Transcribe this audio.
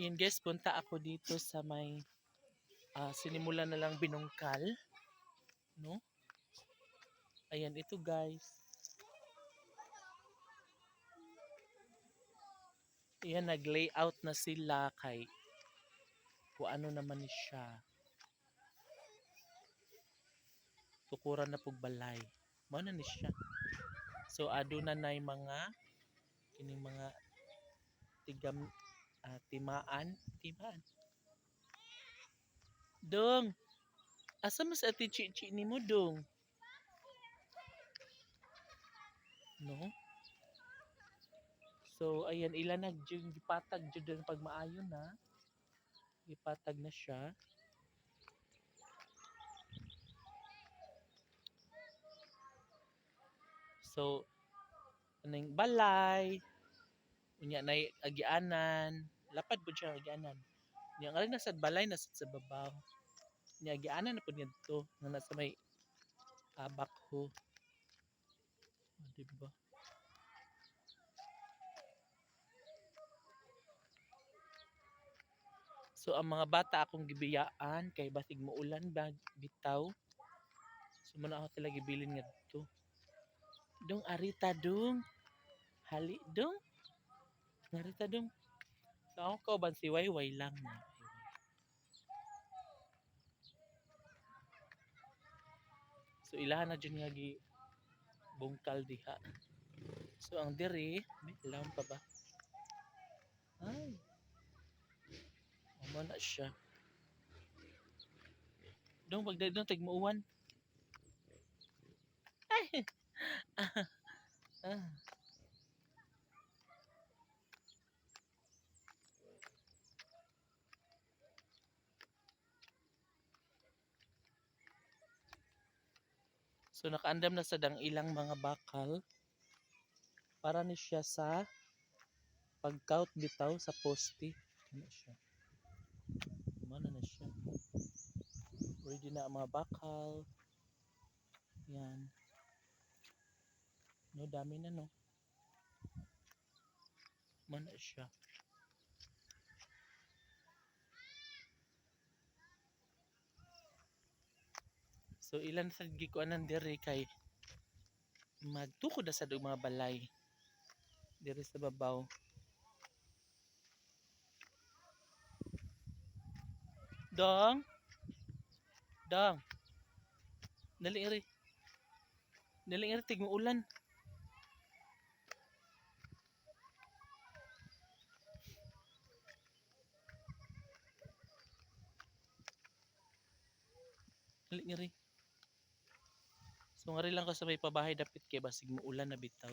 Yan guys, punta ako dito sa may ah, sinimula na lang binungkal. No? Ayan, ito guys. Ayan, nag-layout na sila kay kung ano naman siya. Tukuran na pugbalay. Mao na ni siya. So aduna nay mga kining mga tigam ah, timaan, timaan. Dong. Asa mas ati chichi ni mo dong? No? So ayan ila nag gipatag jud ang pagmaayo na. Gipatag na siya. So, aning balay, unya na agianan, lapad po siya agianan. Unya nga nasa balay, nasa sa babaw. Unya agianan na po niya dito, nga nasa may abak ho. O, diba? So, ang mga bata akong gibiyaan, kay basig mo ulan ba, bitaw. So, muna ako talaga gibilin nga dito. Dong arita dong. Hali dong. Arita dong. Ako kauban si Wayway lang. So ilahan na dyan nga gi bungkal diha. So ang diri, may alam pa ba? Ay. Amo na siya. Dong pagdali dong tagmuuwan. Ay. ah. ah. So nakaandam na sa dang ilang mga bakal para ni siya sa pag-count bitaw sa poste. Ano siya? Mana na siya? Ready na ang mga bakal. Yan. No, dami na no. Mana siya? So ilan sa gikuanan diri kay magtukod sa dug mga balay diri sa babaw. Dong. Dong. Dali iri. Dali iri tig ulan. Dali iri. So nga lang ko sa may pabahay dapit kay basig mo ulan na bitaw.